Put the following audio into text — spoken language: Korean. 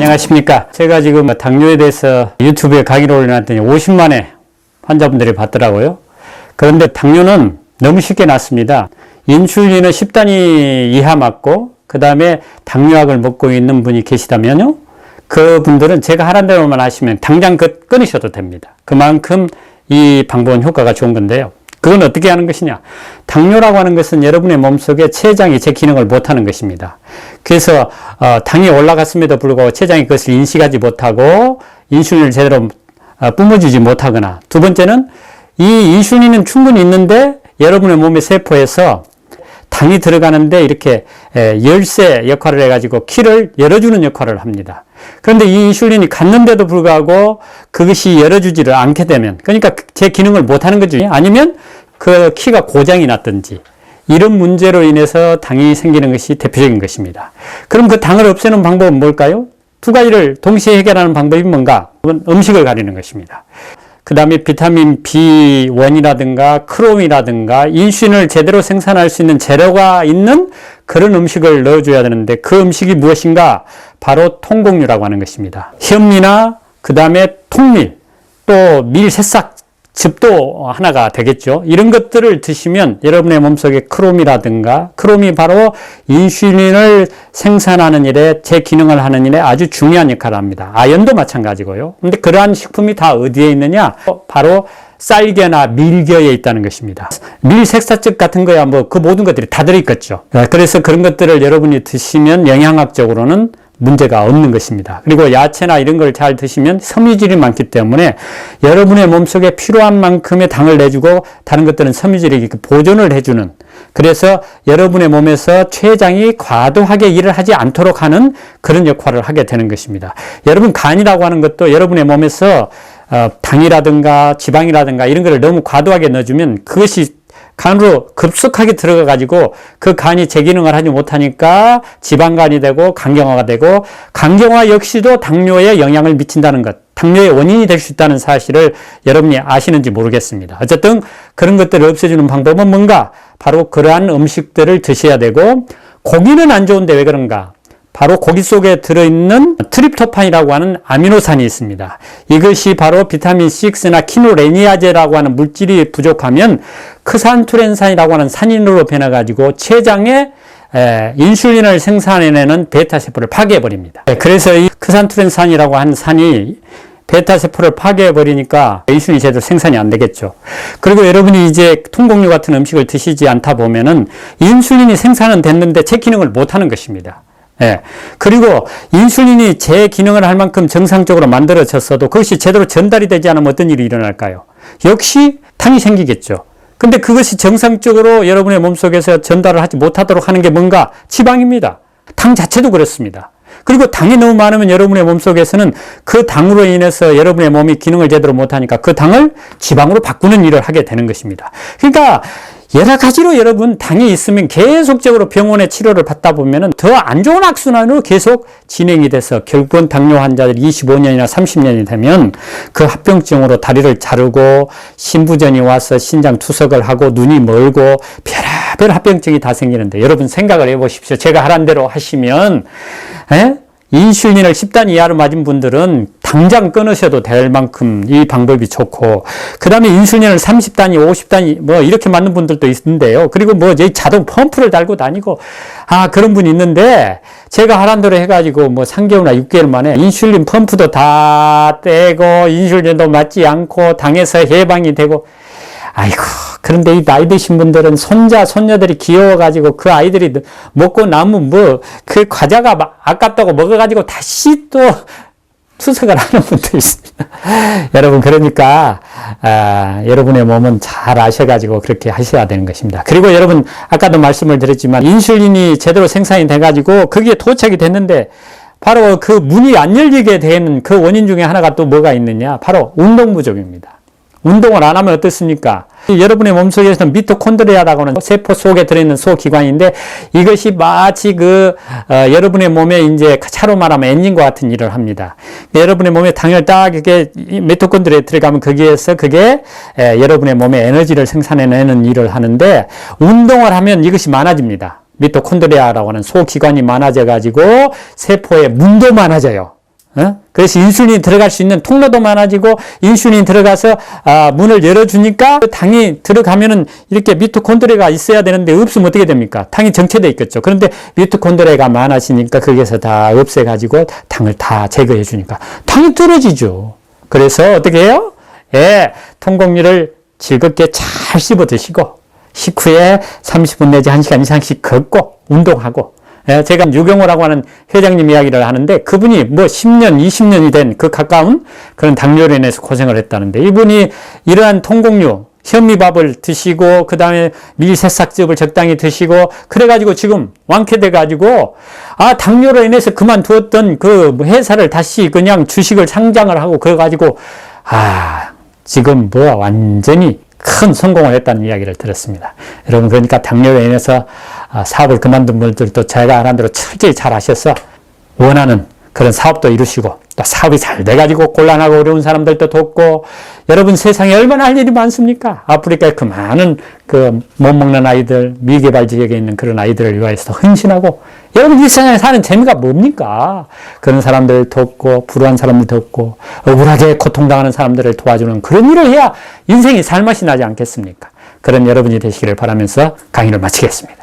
안녕하십니까. 제가 지금 당뇨에 대해서 유튜브에 강의를 올려놨더니 50만의 환자분들이 봤더라고요. 그런데 당뇨는 너무 쉽게 낫습니다. 인슐린을 10단위 이하 맞고, 그 다음에 당뇨약을 먹고 있는 분이 계시다면요. 그 분들은 제가 하란 대로만 하시면 당장 그 끊으셔도 됩니다. 그만큼 이 방법은 효과가 좋은 건데요. 그건 어떻게 하는 것이냐? 당뇨라고 하는 것은 여러분의 몸속에 췌장이 제 기능을 못하는 것입니다. 그래서 어, 당이 올라갔음에도 불구하고 췌장이 그것을 인식하지 못하고 인슐린을 제대로 어, 뿜어주지 못하거나 두 번째는 이 인슐린은 충분히 있는데 여러분의 몸의 세포에서 당이 들어가는데 이렇게 에, 열쇠 역할을 해가지고 키를 열어주는 역할을 합니다. 그런데 이 인슐린이 갔는데도 불구하고 그것이 열어주지를 않게 되면, 그러니까 제 기능을 못하는 거죠. 아니면 그 키가 고장이 났든지, 이런 문제로 인해서 당이 생기는 것이 대표적인 것입니다. 그럼 그 당을 없애는 방법은 뭘까요? 두 가지를 동시에 해결하는 방법이 뭔가? 음식을 가리는 것입니다. 그 다음에 비타민 B1이라든가 크롬이라든가 인슐린을 제대로 생산할 수 있는 재료가 있는 그런 음식을 넣어줘야 되는데 그 음식이 무엇인가? 바로 통곡류라고 하는 것입니다. 현미나 그 다음에 통밀 또 밀 새싹 즙도 하나가 되겠죠. 이런 것들을 드시면 여러분의 몸속에 크롬이라든가 크롬이 바로 인슐린을 생산하는 일에 제 기능을 하는 일에 아주 중요한 역할을 합니다. 아연도 마찬가지고요. 근데 그러한 식품이 다 어디에 있느냐? 바로 쌀겨나 밀겨에 있다는 것입니다. 밀 색사즙 같은 거야 뭐 그 모든 것들이 다 들어있겠죠. 그래서 그런 것들을 여러분이 드시면 영양학적으로는 문제가 없는 것입니다. 그리고 야채나 이런 걸 잘 드시면 섬유질이 많기 때문에 여러분의 몸속에 필요한 만큼의 당을 내주고 다른 것들은 섬유질이 보존을 해주는 그래서 여러분의 몸에서 췌장이 과도하게 일을 하지 않도록 하는 그런 역할을 하게 되는 것입니다. 여러분 간이라고 하는 것도 여러분의 몸에서 어, 당이라든가 지방이라든가 이런 것을 너무 과도하게 넣어주면 그것이 간으로 급속하게 들어가 가지고 그 간이 제 기능을 하지 못하니까 지방간이 되고 간경화가 되고 간경화 역시도 당뇨에 영향을 미친다는 것. 당뇨의 원인이 될 수 있다는 사실을 여러분이 아시는지 모르겠습니다. 어쨌든 그런 것들을 없애주는 방법은 뭔가? 바로 그러한 음식들을 드셔야 되고 고기는 안 좋은데 왜 그런가? 바로 고기 속에 들어있는 트립토판이라고 하는 아미노산이 있습니다. 이것이 바로 비타민 6나 키노레니아제라고 하는 물질이 부족하면 크산투렌산이라고 하는 산인으로 변해가지고 췌장에 에, 인슐린을 생산해내는 베타세포를 파괴해버립니다. 네, 그래서 이 크산투렌산이라고 하는 산이 베타세포를 파괴해버리니까 인슐린이 제대로 생산이 안 되겠죠. 그리고 여러분이 이제 통곡류 같은 음식을 드시지 않다 보면은 인슐린이 생산은 됐는데 제 기능을 못하는 것입니다. 예. 그리고 인슐린이 제 기능을 할 만큼 정상적으로 만들어졌어도 그것이 제대로 전달이 되지 않으면 어떤 일이 일어날까요? 역시 당이 생기겠죠. 근데 그것이 정상적으로 여러분의 몸속에서 전달을 하지 못하도록 하는 게 뭔가 지방입니다. 당 자체도 그렇습니다. 그리고 당이 너무 많으면 여러분의 몸속에서는 그 당으로 인해서 여러분의 몸이 기능을 제대로 못하니까 그 당을 지방으로 바꾸는 일을 하게 되는 것입니다. 그러니까 여러 가지로 여러분 당이 있으면 계속적으로 병원에 치료를 받다 보면은 더 안 좋은 악순환으로 계속 진행이 돼서 결국은 당뇨 환자들이 25년이나 30년이 되면 그 합병증으로 다리를 자르고 신부전이 와서 신장 투석을 하고 눈이 멀고 별의별 합병증이 다 생기는데 여러분 생각을 해보십시오. 제가 하란 대로 하시면 에? 인슐린을 10단 이하로 맞은 분들은 당장 끊으셔도 될 만큼 이 방법이 좋고, 그 다음에 인슐린을 30단위, 50단위, 뭐, 이렇게 맞는 분들도 있는데요. 그리고 뭐, 이 자동 펌프를 달고 다니고, 아, 그런 분이 있는데, 제가 하란 대로 해가지고 뭐, 3개월이나 6개월 만에 인슐린 펌프도 다 떼고, 인슐린도 맞지 않고, 당에서 해방이 되고, 아이고, 그런데 이 나이 드신 분들은 손자, 손녀들이 귀여워가지고 그 아이들이 먹고 남은 뭐, 그 과자가 아깝다고 먹어가지고 다시 또 투석을 하는 분도 있습니다. 여러분, 그러니까, 아, 여러분의 몸은 잘 아셔가지고 그렇게 하셔야 되는 것입니다. 그리고 여러분, 아까도 말씀을 드렸지만, 인슐린이 제대로 생산이 돼가지고 거기에 도착이 됐는데, 바로 그 문이 안 열리게 되는 그 원인 중에 하나가 또 뭐가 있느냐? 바로 운동 부족입니다. 운동을 안 하면 어떻습니까? 여러분의 몸속에서는 미토콘드리아라고 하는 세포 속에 들어있는 소기관인데 이것이 마치 그 어, 여러분의 몸에 이제 차로 말하면 엔진과 같은 일을 합니다. 여러분의 몸에 당을 딱 이렇게 미토콘드리아에 들어가면 거기에서 그게 에, 여러분의 몸에 에너지를 생산해내는 일을 하는데 운동을 하면 이것이 많아집니다. 미토콘드리아라고 하는 소기관이 많아져 가지고 세포의 문도 많아져요. 어? 그래서 인슐린이 들어갈 수 있는 통로도 많아지고 인슐린이 들어가서 아, 문을 열어주니까 그 당이 들어가면은 이렇게 미토콘드리아가 있어야 되는데 없으면 어떻게 됩니까? 당이 정체돼 있겠죠. 그런데 미토콘드리아가 많아지니까 거기에서 다 없애가지고 당을 다 제거해 주니까 당이 떨어지죠. 그래서 어떻게 해요? 예, 통곡류를 즐겁게 잘 씹어 드시고 식후에 30분 내지 1시간 이상씩 걷고 운동하고 예, 제가 유경호라고 하는 회장님 이야기를 하는데 그분이 뭐 10년, 20년이 된 그 가까운 그런 당뇨로 인해서 고생을 했다는데 이분이 이러한 통곡류 현미밥을 드시고 그 다음에 밀새싹즙을 적당히 드시고 그래가지고 지금 완쾌돼 가지고 아 당뇨로 인해서 그만두었던 그 회사를 다시 그냥 주식을 상장을 하고 그래가지고 아 지금 뭐 완전히 큰 성공을 했다는 이야기를 들었습니다. 여러분 그러니까 당뇨로 인해서 아, 사업을 그만둔 분들도 제가 말한 대로 철저히 잘 하셔서 원하는 그런 사업도 이루시고 또 사업이 잘 돼가지고 곤란하고 어려운 사람들도 돕고 여러분 세상에 얼마나 할 일이 많습니까? 아프리카에 그 많은 그 못 먹는 아이들 미개발 지역에 있는 그런 아이들을 위하여서 헌신하고 여러분 이 세상에 사는 재미가 뭡니까? 그런 사람들을 돕고 불우한 사람들 돕고 억울하게 고통당하는 사람들을 도와주는 그런 일을 해야 인생이 살맛이 나지 않겠습니까? 그런 여러분이 되시기를 바라면서 강의를 마치겠습니다.